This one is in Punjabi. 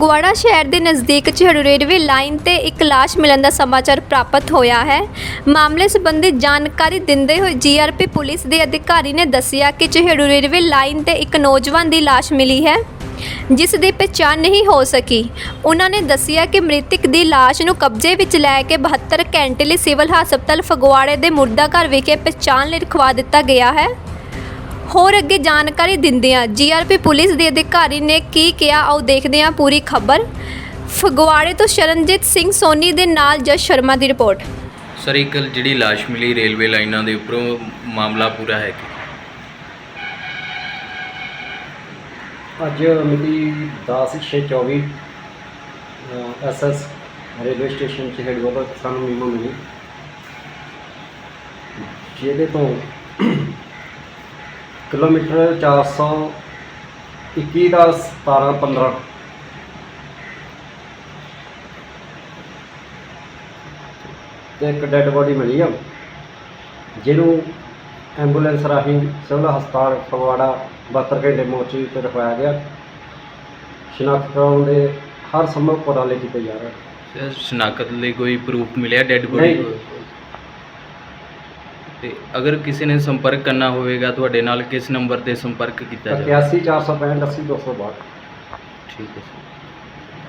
ਫਗਵਾੜਾ ਸ਼ਹਿਰ ਦੇ ਨਜ਼ਦੀਕ ਝੜੂ ਰੇਲਵੇ ਲਾਈਨ ਤੇ ਇੱਕ ਲਾਸ਼ ਮਿਲਣ ਦਾ ਸਮਾਚਾਰ ਪ੍ਰਾਪਤ ਹੋਇਆ ਹੈ। ਮਾਮਲੇ ਸੰਬੰਧੀ ਜਾਣਕਾਰੀ ਦਿੰਦੇ ਹੋਏ ਜੀਆਰਪੀ ਪੁਲਿਸ ਦੇ ਅਧਿਕਾਰੀ ਨੇ ਦੱਸਿਆ ਕਿ ਝੜੂ ਰੇਲਵੇ ਲਾਈਨ ਤੇ ਇੱਕ ਨੌਜਵਾਨ ਦੀ ਲਾਸ਼ ਮਿਲੀ ਹੈ, ਜਿਸ ਦੀ ਪਛਾਣ ਨਹੀਂ ਹੋ ਸਕੀ। ਉਹਨਾਂ ਨੇ ਦੱਸਿਆ ਕਿ ਮ੍ਰਿਤਕ ਦੀ ਲਾਸ਼ ਨੂੰ ਕਬਜ਼ੇ ਵਿੱਚ ਲੈ ਕੇ 72 ਘੰਟੇ ਲਈ ਸਿਵਲ ਹਸਪਤਾਲ ਫਗਵਾੜੇ ਦੇ ਮੁਰਦਾ ਘਰ ਵਿਖੇ ਪਛਾਣ ਲਈ ਰਖਵਾ ਦਿੱਤਾ ਗਿਆ ਹੈ। ਹੋਰ ਅੱਗੇ ਜਾਣਕਾਰੀ ਦਿੰਦਿਆਂ ਜੀਆਰਪੀ ਪੁਲਿਸ ਦੇ ਅਧਿਕਾਰੀ ਨੇ ਕੀ ਕਿਹਾ ਆਓ ਦੇਖਦੇ ਹਾਂ ਪੂਰੀ ਖਬਰ। ਫਗਵਾੜੇ ਤੋਂ ਸ਼ਰਨਜੀਤ ਸਿੰਘ ਸੋਨੀ ਦੇ ਨਾਲ ਜਸ ਸ਼ਰਮਾ ਦੀ ਰਿਪੋਰਟ। ਸਰ ਇੱਕ ਜਿਹੜੀ ਲਾਸ਼ ਮਿਲੀ ਰੇਲਵੇ ਲਾਈਨਾਂ ਦੇ ਉੱਪਰੋਂ ਮਾਮਲਾ ਪੂਰਾ ਹੈ ਕਿ? ਅੱਜ ਮਿਤੀ 10/6/24 ਐਸਐਸ ਰੇਲਵੇ ਸਟੇਸ਼ਨ 'ਚ ਹੈਡ ਵੱਲੋਂ ਸਾਨੂੰ ਮੀਮੋ ਮਿਲੀ। ਜਿਹਦੇ ਤੋਂ ਕਿਲੋਮੀਟਰ 421 ਦਾ 17 15 ਤੇ ਇੱਕ ਡੈੱਡ ਬੋਡੀ ਮਿਲੀ ਆ ਜਿਹਨੂੰ ਐਂਬੂਲੈਂਸ ਰਾਹੀਂ ਸਿਵਲ ਹਸਪਤਾਲ ਫਗਵਾੜਾ 72 ਘੰਟੇ ਮੋਰਚੀ ਤੇ ਰਖਵਾਇਆ ਗਿਆ। ਸ਼ਨਾਖਤ ਕਰਾਉਣ ਦੇ ਹਰ ਸੰਭਵ ਉਪਰਾਲੇ ਕੀਤੇ ਜਾ ਰਹੇ। ਸਰ ਸ਼ਨਾਖਤ ਲਈ ਕੋਈ ਪ੍ਰੂਫ ਮਿਲਿਆ ਡੈੱਡ ਨਹੀਂ। ਤੇ ਅਗਰ ਕਿਸੇ ਨੇ ਸੰਪਰਕ ਕਰਨਾ ਹੋਵੇਗਾ ਤੁਹਾਡੇ ਨਾਲ ਕਿਸ ਨੰਬਰ ਤੇ ਸੰਪਰਕ ਕੀਤਾ ਜਾਵੇ? 81 465 80 262 ਠੀਕ ਹੈ ਸਰ।